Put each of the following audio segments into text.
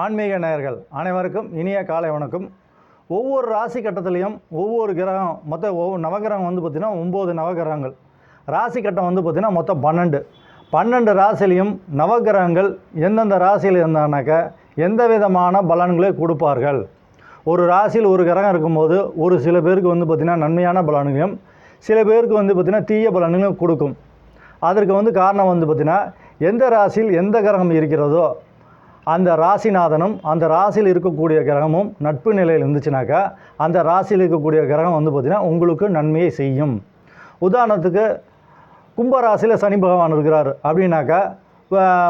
ஆன்மீக நேயர்கள் அனைவருக்கும் இனிய காலை வணக்கம். ஒவ்வொரு ராசி கட்டத்துலேயும் ஒவ்வொரு கிரகம் மொத்தம் ஒவ்வொரு நவகிரகம் வந்து பார்த்திங்கன்னா ஒம்பது நவகிரகங்கள். ராசி கட்டம் வந்து பார்த்திங்கன்னா மொத்தம் பன்னெண்டு. பன்னெண்டு ராசிலையும் நவகிரகங்கள் எந்தெந்த ராசியில் இருந்தானாக்க எந்த விதமான பலன்களை கொடுப்பார்கள்? ஒரு ராசியில் ஒரு கிரகம் இருக்கும்போது ஒரு சில பேருக்கு வந்து பார்த்திங்கன்னா நன்மையான பலன்களையும் சில பேருக்கு வந்து பார்த்திங்கன்னா தீய பலன்களையும் கொடுக்கும். அதற்கு வந்து காரணம் வந்து பார்த்திங்கன்னா எந்த ராசியில் எந்த கிரகம் இருக்கிறதோ அந்த ராசிநாதனும் அந்த ராசியில் இருக்கக்கூடிய கிரகமும் நட்பு நிலையில் இருந்துச்சுனாக்கா அந்த ராசியில் இருக்கக்கூடிய கிரகம் வந்து பார்த்திங்கன்னா உங்களுக்கு நன்மையை செய்யும். உதாரணத்துக்கு கும்பராசியில் சனி பகவான் இருக்கிறார் அப்படின்னாக்கா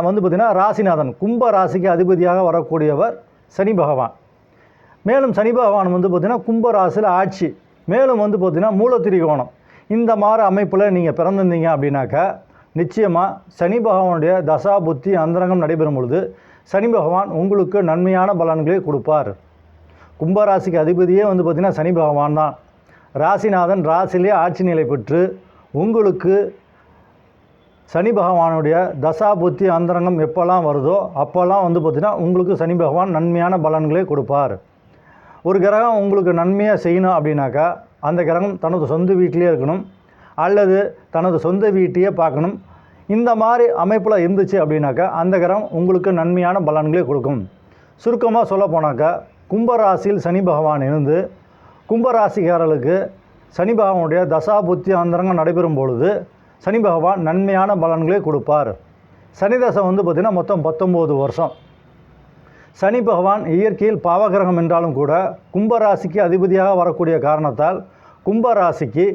வந்து பார்த்திங்கன்னா ராசிநாதன் கும்ப ராசிக்கு அதிபதியாக வரக்கூடியவர் சனி பகவான். மேலும் சனி பகவான் வந்து பார்த்திங்கன்னா கும்ப ராசியில் ஆட்சி. மேலும் வந்து பார்த்திங்கன்னா மூலத்திரிகோணம். இந்த மாதிரி அமைப்பில் நீங்கள் பிறந்திருந்தீங்க அப்படின்னாக்கா நிச்சயமாக சனி பகவானுடைய தசா புத்தி அந்தரங்கம் நடைபெறும் பொழுது சனி பகவான் உங்களுக்கு நன்மையான பலன்களை கொடுப்பார். கும்பராசிக்கு அதிபதியே வந்து பார்த்திங்கன்னா சனி பகவான் தான். ராசிநாதன் ராசியிலே ஆட்சி நிலை பெற்று உங்களுக்கு சனி பகவானுடைய தசா புத்தி அந்தரங்கம் எப்போல்லாம் வருதோ அப்போல்லாம் வந்து பார்த்திங்கன்னா உங்களுக்கு சனி பகவான் நன்மையான பலன்களை கொடுப்பார். ஒரு கிரகம் உங்களுக்கு நன்மையாக செய்யணும் அப்படின்னாக்கா அந்த கிரகம் தனது சொந்த வீட்டிலே இருக்கணும். அல்லது தனது சொந்த வீட்டையே பார்க்கணும். இந்த மாதிரி அமைப்பில் இருந்துச்சு அப்படின்னாக்கா அந்த கிரகம் உங்களுக்கு நன்மையான பலன்களை கொடுக்கும். சுருக்கமாக சொல்ல போனாக்கா கும்பராசியில் சனி பகவான் இருந்து கும்பராசிக்காரர்களுக்கு சனி பகவானுடைய தசா புத்தி அந்தரங்கம் நடைபெறும் பொழுது சனி பகவான் நன்மையான பலன்களை கொடுப்பார். சனி தசை வந்து பார்த்திங்கன்னா மொத்தம் பத்தொம்போது வருஷம். சனி பகவான் இயற்கையில் பாவகிரகம் என்றாலும் கூட கும்பராசிக்கு அதிபதியாக வரக்கூடிய காரணத்தால் கும்பராசிக்கு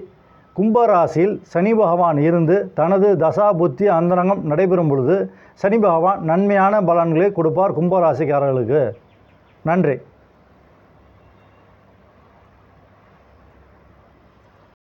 கும்பராசியில் சனி பகவான் இருந்து தனது தசா புத்தி அந்தரங்கம் நடைபெறும் பொழுது சனி பகவான் நன்மையான பலன்களை கொடுப்பார் கும்பராசிக்காரர்களுக்கு. நன்றி.